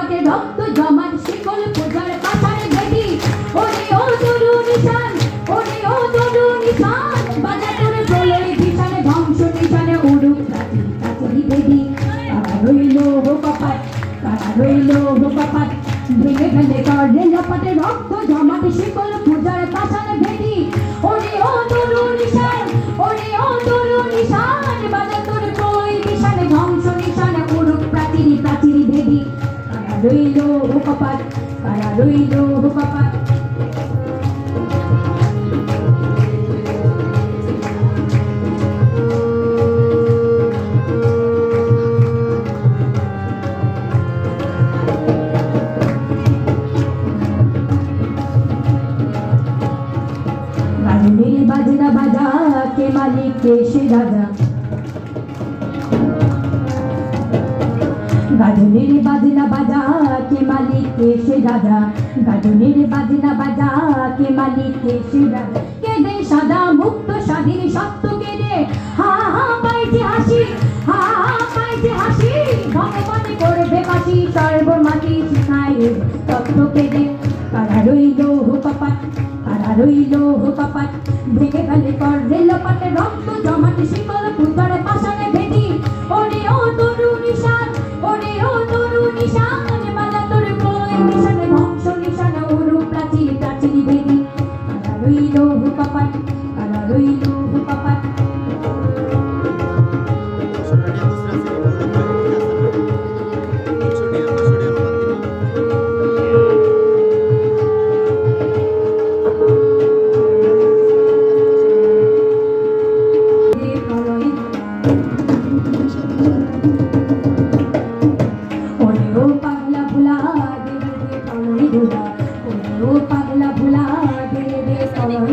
লপাটে রক্ত জমান শিকল পূজার পাথারে বেদি ওরে ও তরু নিশান, ওরে ও তরু নিশান বাজা তোরে প্রলয় ভীষণে ধ্বংস নিশানে উড়ুক প্রাচীর প্রাচীর বেদি কারা রইল হো কপাট কারা রইল হো কপাট ভেঙে ফেলে করে লপাটে রক্ত জমাট শিকল পূজার পাথারে বেদি কারা রইল হো কপাট কারা রইল হো কপাট গাজনের বাজনা গাজনের বাজনা বাজা কে মালিক কে সে রাজা। গাজনের বাজনা বাজা কে মালিক কে সে রাজা। কে দে সাদা মুক্ত স্বাধীন সত্য কে দে হা হা পাইছে হাসি, হা হা পাইছে হাসি। মনে করবে কাশি সর্বমাটি শিখায় তত্ত্ব কে দে কারা রইল হুকাপাট কারা রইল হুকাপাট ভেঙে ফেলে কর রেল পাটে রক্ত জমাট শিকল পুতার ও পাগলা ভুলা দে দে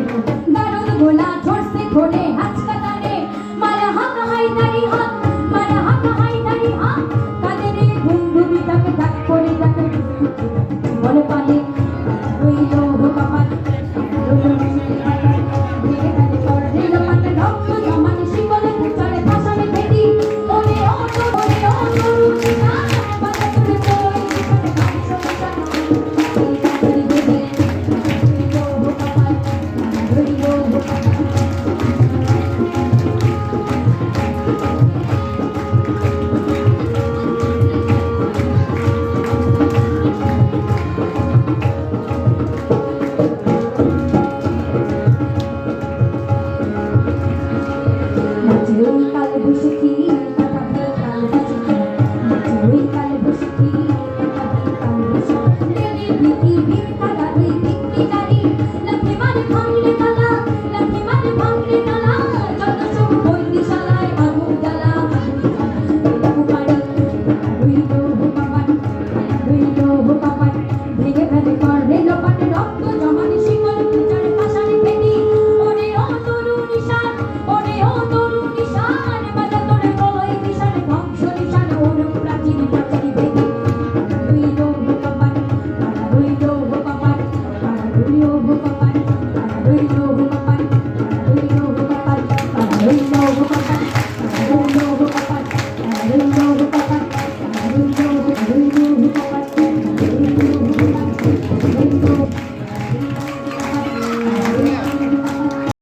দুলা গারদ গোলা ছোটসে খোলে হাচকাতানে মারা হাত হাই নারী হাত মারা হাত হাই নারী হাত কাদেরে ঘুমঘুমি তাক ডাক করে ডাকে বলে পালে রইল নাচে ওই